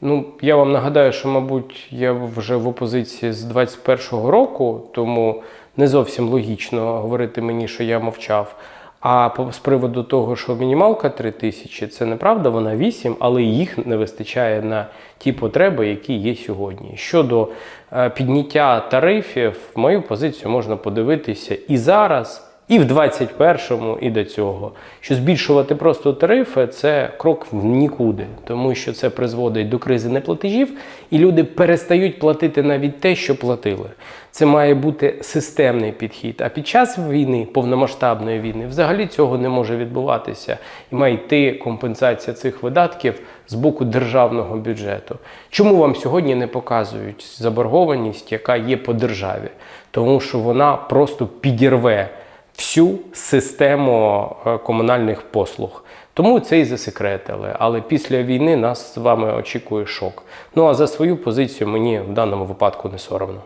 Ну, я вам нагадаю, що, мабуть, я вже в опозиції з 21-го року, тому не зовсім логічно говорити мені, що я мовчав. А з приводу того, що мінімалка 3 тисячі, це неправда, вона 8, але їх не вистачає на ті потреби, які є сьогодні. Щодо е, підняття тарифів, мою позицію можна подивитися і зараз. І в 21-му, і до цього. Що збільшувати просто тарифи це крок в нікуди, тому що це призводить до кризи неплатежів, і люди перестають платити навіть те, що платили. Це має бути системний підхід. А під час війни, повномасштабної війни, взагалі цього не може відбуватися. І має йти компенсація цих видатків з боку державного бюджету. Чому вам сьогодні не показують заборгованість, яка є по державі? Тому що вона просто підірве всю систему е, комунальних послуг. Тому це і засекретили. Але після війни нас з вами очікує шок. Ну а за свою позицію мені в даному випадку не соромно.